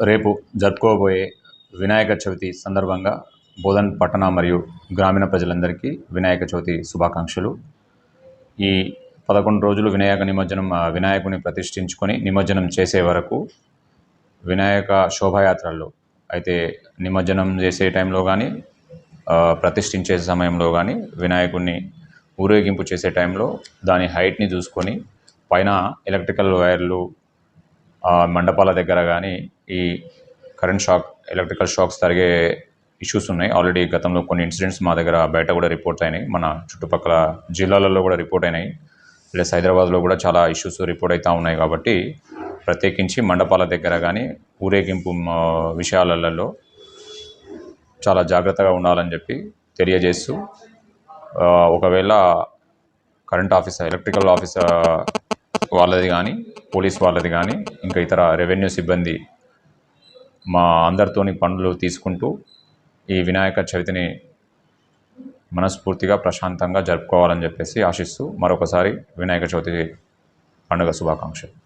రేపు జరుపుకోబోయే వినాయక చవితి సందర్భంగా బోధన్ పట్టణ మరియు గ్రామీణ ప్రజలందరికీ వినాయక చవితి శుభాకాంక్షలు. ఈ పదకొండు రోజులు వినాయక నిమజ్జనం వినాయకుని ప్రతిష్ఠించుకొని నిమజ్జనం చేసే వరకు వినాయక శోభాయాత్రల్లో అయితే నిమజ్జనం చేసే టైంలో కానీ ప్రతిష్ఠించే సమయంలో కానీ వినాయకుడిని ఊరేగింపు చేసే టైంలో దాని హైట్ని చూసుకొని పైన ఎలక్ట్రికల్ వైర్లు మండపాల దగ్గర కానీ ఈ కరెంట్ షాక్ ఎలక్ట్రికల్ షాక్స్ జరిగే ఇష్యూస్ ఉన్నాయి. ఆల్రెడీ గతంలో కొన్ని ఇన్సిడెంట్స్ మా దగ్గర బయట కూడా రిపోర్ట్ అయినాయి. మన చుట్టుపక్కల జిల్లాలలో కూడా రిపోర్ట్ అయినాయి. ప్లస్ హైదరాబాద్లో కూడా చాలా ఇష్యూస్ రిపోర్ట్ అవుతూ ఉన్నాయి కాబట్టి ప్రత్యేకించి మండపాల దగ్గర కానీ ఊరేగింపు విషయాలలో చాలా జాగ్రత్తగా ఉండాలని చెప్పి తెలియజేస్తూ ఒకవేళ కరెంట్ ఆఫీసర్ ఎలక్ట్రికల్ ఆఫీసర్ వాళ్ళది కానీ పోలీస్ వాళ్ళది కానీ ఇంకా ఇతర రెవెన్యూ సిబ్బంది మా అందరితోని పనులు తీసుకుంటూ ఈ వినాయక చవితిని మనస్ఫూర్తిగా ప్రశాంతంగా జరుపుకోవాలని చెప్పేసి ఆశిస్తూ మరొకసారి వినాయక చవితి పండుగ శుభాకాంక్షలు.